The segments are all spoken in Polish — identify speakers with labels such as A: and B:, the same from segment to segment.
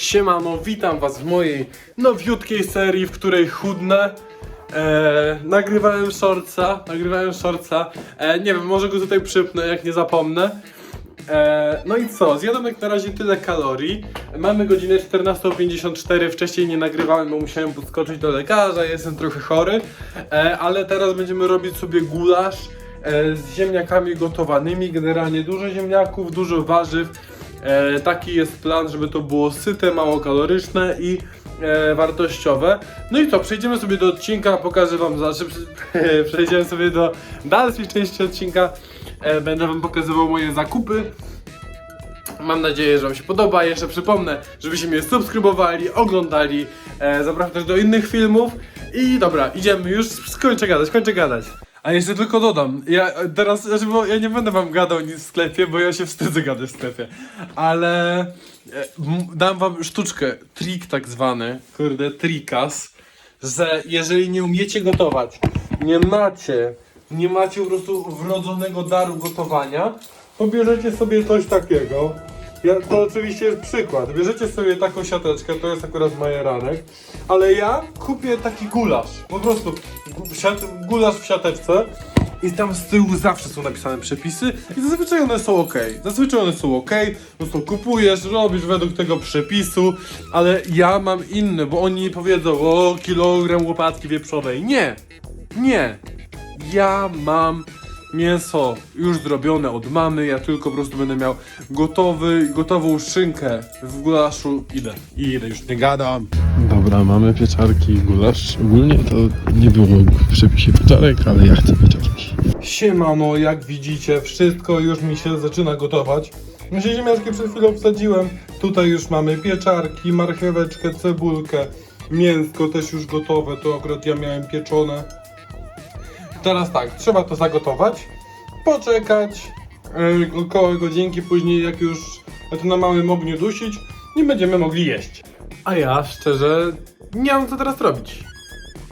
A: Siemano, witam was w mojej nowiutkiej serii, w której chudnę. E, nagrywałem shortsa, nagrywałem shortsa. E, nie wiem, może go tutaj przypnę, jak nie zapomnę. E, no i co? Zjadłem jak na razie tyle kalorii. Mamy godzinę 14.54. Wcześniej nie nagrywałem, bo musiałem podskoczyć do lekarza. Jestem trochę chory, e, ale teraz będziemy robić sobie gulasz e, z ziemniakami gotowanymi. Generalnie dużo ziemniaków, dużo warzyw. E, taki jest plan, żeby to było syte, mało kaloryczne i e, wartościowe. No i co, przejdziemy sobie do odcinka, pokażę wam, znaczy prze- przejdziemy sobie do dalszej części odcinka. E, będę wam pokazywał moje zakupy. Mam nadzieję, że Wam się podoba. Jeszcze przypomnę, żebyście mnie subskrybowali, oglądali. E, zapraszam też do innych filmów. I dobra, idziemy już. Skończę gadać, kończę gadać. A jeszcze tylko dodam, ja teraz, znaczy, bo ja nie będę wam gadał nic w sklepie, bo ja się wstydzę gadać w sklepie, ale e, dam wam sztuczkę, trik tak zwany, kurde, trikas, że jeżeli nie umiecie gotować, nie macie, nie macie po prostu wrodzonego daru gotowania, to bierzecie sobie coś takiego. Ja, to oczywiście jest przykład. Bierzecie sobie taką siateczkę, to jest akurat majeranek, ale ja kupię taki gulasz. Po prostu siat, gulasz w siateczce i tam z tyłu zawsze są napisane przepisy i zazwyczaj one są ok. Zazwyczaj one są ok, po prostu kupujesz, robisz według tego przepisu, ale ja mam inny, bo oni powiedzą o kilogram łopatki wieprzowej. Nie, nie. Ja mam mięso już zrobione od mamy, ja tylko po prostu będę miał gotowy, gotową szynkę w gulaszu. Idę. I idę, już nie gadam.
B: Dobra, mamy pieczarki i gulasz. Ogólnie to nie było w przepisie pieczarek, ale ja chcę pieczarki.
A: Siemano, jak widzicie, wszystko już mi się zaczyna gotować. Myślę, ziemniaczki przed chwilą wsadziłem. Tutaj już mamy pieczarki, marcheweczkę, cebulkę, mięsko też już gotowe, to akurat ja miałem pieczone. Teraz tak, trzeba to zagotować, poczekać yy, około godzinki, później jak już to na małym ogniu dusić, nie będziemy mogli jeść. A ja szczerze nie mam co teraz robić.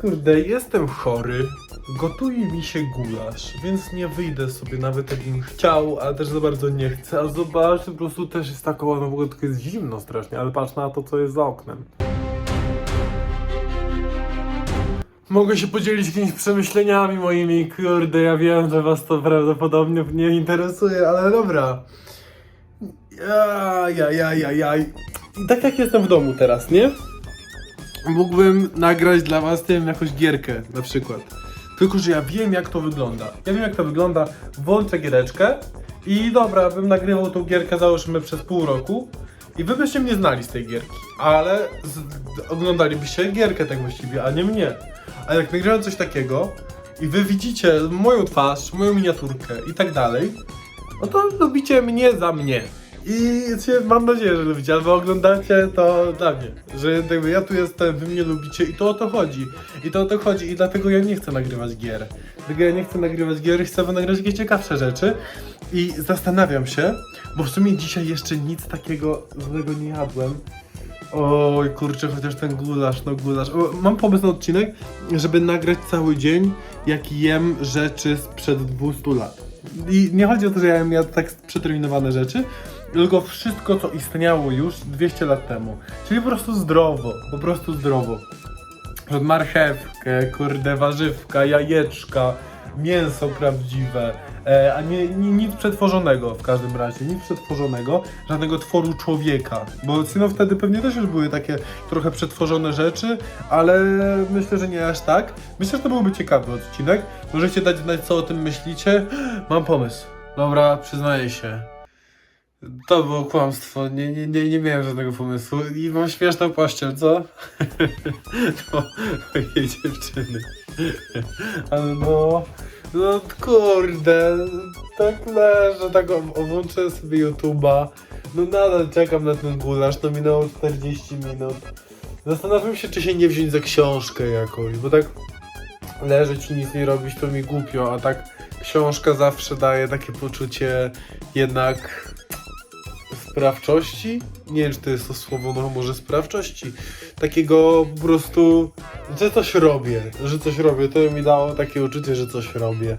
A: Kurde, jestem chory. Gotuje mi się gulasz, więc nie wyjdę sobie nawet jakbym chciał, ale też za bardzo nie chcę. A zobacz, po prostu też jest taka ładna, w ogóle tylko jest zimno strasznie, ale patrz na to, co jest za oknem. Mogę się podzielić jakimiś przemyśleniami moimi, kurde, ja wiem, że was to prawdopodobnie nie interesuje, ale dobra. Ja, ja, ja, ja, ja. I tak jak jestem w domu teraz, nie? mógłbym nagrać dla was tym jakąś gierkę na przykład. Tylko, że ja wiem jak to wygląda. Ja wiem jak to wygląda. Włączę giereczkę i dobra, bym nagrywał tą gierkę załóżmy przez pół roku i wy byście mnie znali z tej gierki, ale z, oglądalibyście gierkę tak właściwie, a nie mnie. A jak nagrałem coś takiego i wy widzicie moją twarz, moją miniaturkę i tak dalej, no to lubicie mnie za mnie. I mam nadzieję, że lubicie, albo oglądacie to dla mnie. Że jakby ja tu jestem, wy mnie lubicie i to o to chodzi. I to o to chodzi i dlatego ja nie chcę nagrywać gier. Dlatego ja nie chcę nagrywać gier, chcę nagrać jakieś ciekawsze rzeczy. I zastanawiam się, bo w sumie dzisiaj jeszcze nic takiego złego nie jadłem. Oj, kurczę, chociaż ten gulasz, no gulasz. O, mam pomysł na odcinek, żeby nagrać cały dzień, jak jem rzeczy sprzed 200 lat. I nie chodzi o to, że ja jem jadł tak przeterminowane rzeczy, tylko wszystko, co istniało już 200 lat temu. Czyli po prostu zdrowo, po prostu zdrowo. Od marchewkę, kurde, warzywka, jajeczka, mięso prawdziwe, a nie, nie, nic przetworzonego w każdym razie, nic przetworzonego, żadnego tworu człowieka. Bo no wtedy pewnie też już były takie trochę przetworzone rzeczy, ale myślę, że nie aż tak. Myślę, że to byłby ciekawy odcinek. Możecie dać znać, co o tym myślicie. Mam pomysł. Dobra, przyznaję się. To było kłamstwo, nie, nie, nie, nie miałem żadnego pomysłu i mam śmieszną pościel, co? No, dziewczyny. Ale no, no kurde, tak leżę, tak włączę sobie YouTube'a, no nadal czekam na ten gulasz, no minęło 40 minut. Zastanawiam się, czy się nie wziąć za książkę jakąś, bo tak leżeć i nic nie robić to mi głupio, a tak książka zawsze daje takie poczucie jednak sprawczości? Nie wiem, czy to jest to słowo, no może sprawczości. Takiego po prostu, że coś robię, że coś robię. To mi dało takie uczucie, że coś robię.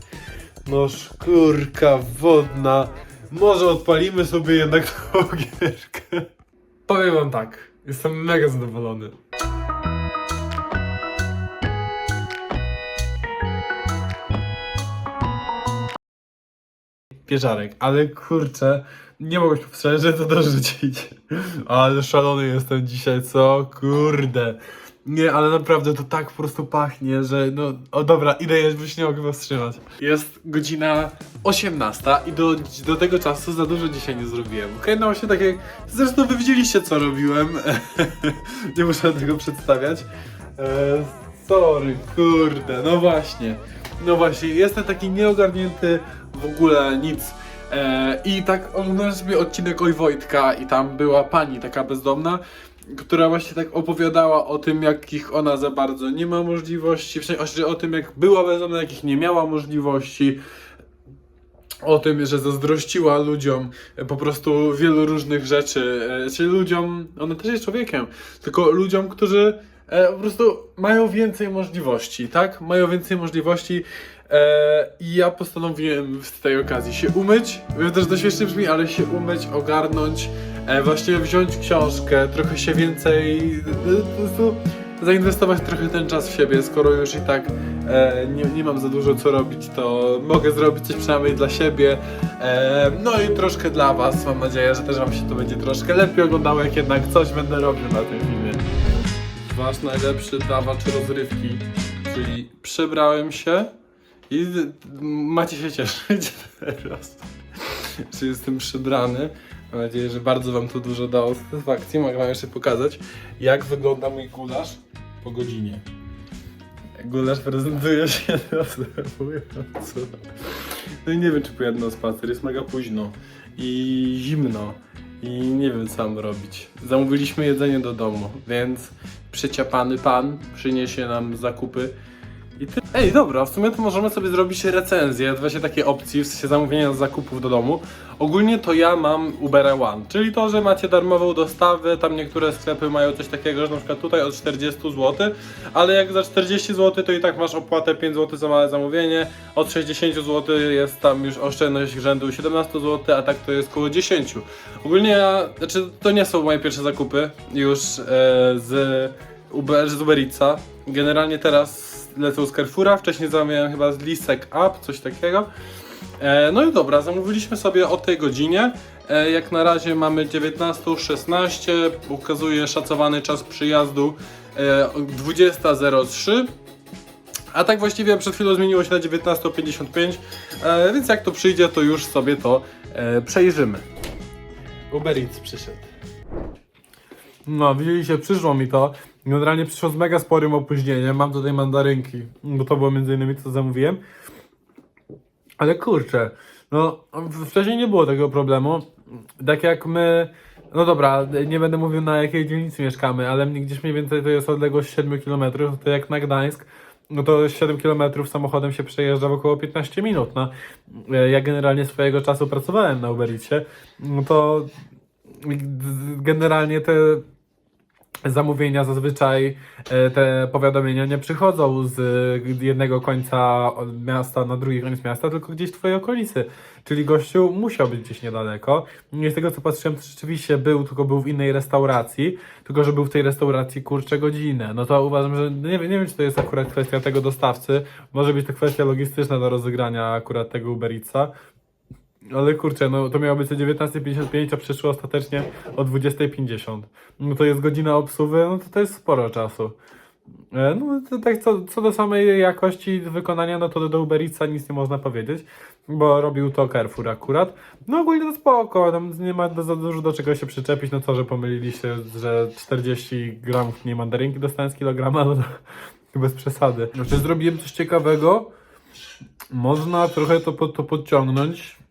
A: No szkórka wodna. Może odpalimy sobie jednak tą gierkę. Powiem wam tak. Jestem mega zadowolony. Pieczarek, ale kurczę, nie mogę się powstrzymać, że to dorzucić. Ale szalony jestem dzisiaj, co? Kurde. Nie, ale naprawdę to tak po prostu pachnie, że no, o dobra, idę jeść, bo się nie mogę powstrzymać. Jest godzina 18 i do, do tego czasu za dużo dzisiaj nie zrobiłem. No właśnie tak jak, zresztą wy widzieliście co robiłem, nie muszę tego przedstawiać. E, sorry, kurde, no właśnie. No właśnie, jestem taki nieogarnięty w ogóle nic. E, I tak oglądałem sobie odcinek Oj Wojtka i tam była pani taka bezdomna, która właśnie tak opowiadała o tym, jakich ona za bardzo nie ma możliwości, w sensie o tym, jak była bezdomna, jakich nie miała możliwości, o tym, że zazdrościła ludziom po prostu wielu różnych rzeczy, e, czyli ludziom, ona też jest człowiekiem, tylko ludziom, którzy e, po prostu mają więcej możliwości, tak? Mają więcej możliwości e, i ja postanowiłem z tej okazji się umyć, wiem też śmiesznie brzmi, ale się umyć, ogarnąć, e, właśnie wziąć książkę, trochę się więcej, e, po prostu zainwestować trochę ten czas w siebie, skoro już i tak e, nie, nie mam za dużo co robić, to mogę zrobić coś przynajmniej dla siebie. E, no i troszkę dla Was. Mam nadzieję, że też Wam się to będzie troszkę lepiej oglądało, jak jednak coś będę robił na tym filmie. Wasz najlepszy dawacz rozrywki, czyli przebrałem się i macie się cieszyć teraz, że jestem przebrany. Mam nadzieję, że bardzo Wam to dużo dało satysfakcji. Mogę Wam jeszcze pokazać, jak wygląda mój gulasz po godzinie. Gulasz prezentuje się następująco. No i nie wiem, czy pojadę na spacer. Jest mega późno i zimno. I nie wiem, co mam robić. Zamówiliśmy jedzenie do domu, więc przeciapany pan przyniesie nam zakupy. I ty... Ej, dobra, w sumie to możemy sobie zrobić recenzję, właśnie takie opcji, w sensie zamówienia zakupów do domu. Ogólnie to ja mam Uber One, czyli to, że macie darmową dostawę, tam niektóre sklepy mają coś takiego, że na przykład tutaj od 40 zł, ale jak za 40 zł to i tak masz opłatę 5 zł za małe zamówienie, od 60 zł jest tam już oszczędność rzędu 17 zł, a tak to jest około 10. Ogólnie ja, znaczy to nie są moje pierwsze zakupy już e, z Uber, z Uber Eatsa. Generalnie teraz lecą z Carrefoura, wcześniej zamawiałem chyba z Lisek Up, coś takiego. E, no i dobra, zamówiliśmy sobie o tej godzinie. E, jak na razie mamy 19.16, ukazuje szacowany czas przyjazdu e, 20.03. A tak właściwie przed chwilą zmieniło się na 19.55, e, więc jak to przyjdzie, to już sobie to e, przejrzymy. Uber Eats przyszedł. No, widzieliście, przyszło mi to. Generalnie przyszło z mega sporym opóźnieniem. Mam tutaj mandarynki, bo to było między innymi co zamówiłem. Ale kurczę, no wcześniej nie było tego problemu. Tak jak my, no dobra, nie będę mówił na jakiej dzielnicy mieszkamy, ale gdzieś mniej więcej to jest odległość 7 km, to jak na Gdańsk, no to 7 km samochodem się przejeżdża w około 15 minut. No, ja generalnie swojego czasu pracowałem na Uber Eatsie, no to generalnie te zamówienia zazwyczaj e, te powiadomienia nie przychodzą z jednego końca miasta na drugi koniec miasta, tylko gdzieś w twojej okolicy. Czyli gościu musiał być gdzieś niedaleko. I z tego co patrzyłem, to rzeczywiście był, tylko był w innej restauracji, tylko że był w tej restauracji kurczę godzinę. No to uważam, że nie, wiem- nie wiem, czy to jest akurat kwestia tego dostawcy. Może być to kwestia logistyczna do rozegrania akurat tego Uber Eatsa. Ale kurczę, no to miało być o 19.55, a przyszło ostatecznie o 20.50. No to jest godzina obsługi, no to to jest sporo czasu. E, No tak co, co do samej jakości wykonania, no to do Uber Eatsa nic nie można powiedzieć, bo robił to Carrefour akurat. No ogólnie to spoko, tam nie ma za dużo do czego się przyczepić, no to, że pomylili się, że 40 gramów nie mandarynki dostałem z kilograma, no to bez przesady. Znaczy zrobiłem coś ciekawego, można trochę to, to podciągnąć,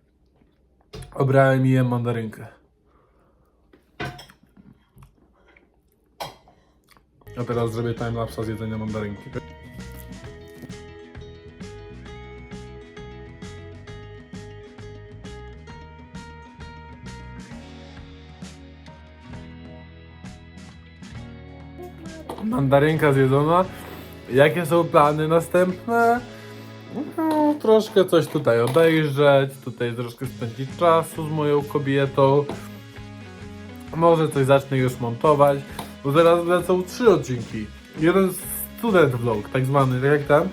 A: Obrałem i jem mandarynkę. A teraz zrobię timelapsa z jedzenia mandarynki. Mandarynka zjedzona. Jakie są plany następne? No, troszkę coś tutaj obejrzeć, tutaj troszkę spędzić czasu z moją kobietą. Może coś zacznę już montować. Bo zaraz lecą trzy odcinki. Jeden student vlog, tak zwany, tak jak ten.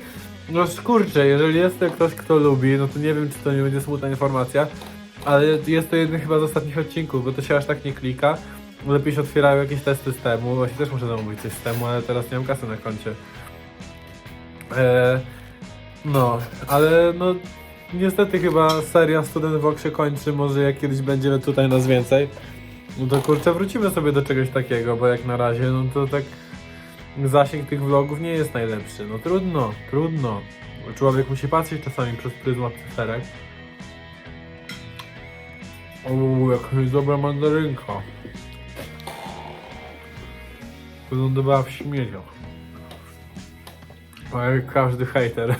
A: No kurczę, jeżeli jest to ktoś, kto lubi, no to nie wiem, czy to nie będzie smutna informacja, ale jest to jeden chyba z ostatnich odcinków, bo to się aż tak nie klika. Lepiej się otwierają jakieś testy z temu, właśnie też muszę zamówić coś z temu, ale teraz nie mam kasy na koncie. Eee, no, ale no niestety chyba seria Student Vlog się kończy, może jak kiedyś będzie tutaj nas więcej. No to kurczę, wrócimy sobie do czegoś takiego, bo jak na razie, no to tak zasięg tych vlogów nie jest najlepszy. No trudno, trudno. Człowiek musi patrzeć czasami przez pryzmat cyferek. O, jakaś dobra mandarynka. Wylądowała w śmieciach. Jak każdy hejter.